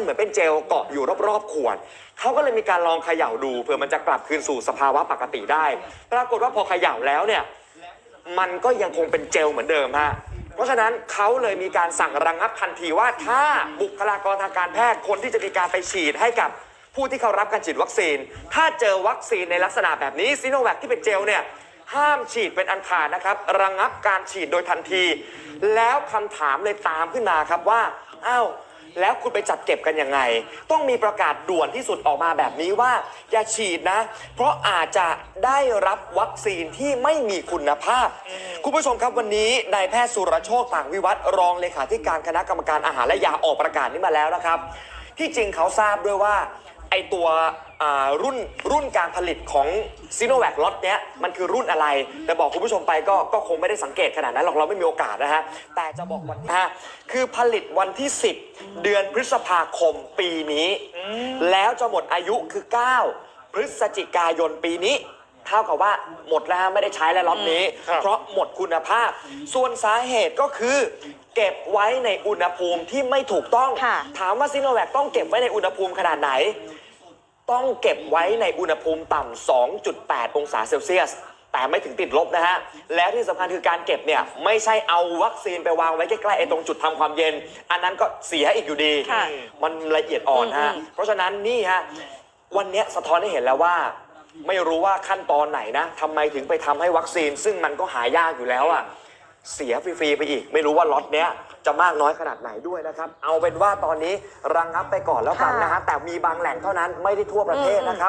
มันเหมือนเป็นเจลเกาะอยู่รอบๆขวดเขาก็เลยมีการลองเขย่าดูเผื่อมันจะกลับคืนสู่สภาวะปกติได้ ปรากฏว่าพอเขย่าแล้วเนี่ยมันก็ยังคงเป็นเจลเหมือนเดิมฮะเพราะฉะนั้นเขาเลยมีการสั่งระงงับทันทีว่าถ้าบุคลากรทางการแพทย์คนที่จะมีการไปฉีดให้กับผู้ที่เขารับการฉีดวัคซีน ถ้าเจอวัคซีนในลักษณะแบบนี้ซีโนแวคที่เป็นเจลเนี่ยห้ามฉีดเป็นอันขาดนะครับ ระงงับการฉีดโดยทันที แล้วคำถามเลยตามขึ้นมาครับว่า อ้าว แล้วคุณไปจัดเก็บกันยังไง ต้องมีประกาศด่วนที่สุดออกมาแบบนี้ว่า อย่าฉีดนะ เพราะอาจจะได้รับวัคซีนที่ไม่มีคุณภาพ คุณผู้ชมครับวันนี้นายแพทย์สุรโชคต่างวิวัฒน์รองเลขาธิการคณะกรรมการอาหารและยาออกประกาศนี้มาแล้วนะครับ ที่จริงเขาทราบด้วยว่า ไอตัวอ่ารุ่นรุ่นการผลิตของซีโนแวคล็อตเนี้ยมันคือรุ่นอะไร แต่บอกคุณผู้ชมไปก็ก็คงไม่ได้สังเกตขนาดนั้นหรอกเราไม่มีโอกาสนะฮะ แต่จะบอกวันที่ฮะคือผลิตวันที่ 10 เดือนพฤษภาคมปีนี้ แล้วจะหมดอายุคือ 9 พฤศจิกายนปีนี้ เท่ากับว่าหมดแล้วฮะไม่ได้ใช้แล้วล็อตนี้ ครับ เพราะหมดคุณภาพ ส่วนสาเหตุก็คือเก็บไว้ในอุณหภูมิที่ไม่ถูกต้อง ค่ะ ถามว่าซิโนแวคต้องเก็บไว้ในอุณหภูมิขนาดไหน ต้องเก็บไว้ในอุณหภูมิต่ำ 2.8 องศาเซลเซียส แต่ไม่ถึงติดลบนะฮะ แล้วที่สำคัญคือการเก็บเนี่ย ไม่ใช่เอาวัคซีนไปวางไว้ใกล้ๆไอ้ตรงจุดทำความเย็น อันนั้นก็เสียอีกอยู่ดี ค่ะมันละเอียดอ่อนฮะ อืม เพราะฉะนั้นนี่ฮะ วันเนี้ยสะท้อนให้เห็นแล้วว่า ไม่รู้ว่าขั้นตอนไหนนะทำไมถึงไปทำให้วัคซีน ซึ่งมันก็หายากอยู่แล้วอะ เสียฟรีๆไปอีก ไม่รู้ว่าล็อตเนี้ยจะมากน้อยขนาดไหนด้วยนะครับ เอาเป็นว่าตอนนี้ระงงับไปก่อนแล้วกันนะฮะแต่มีบางแหล่งเท่านั้นไม่ได้ทั่วประเทศนะครับ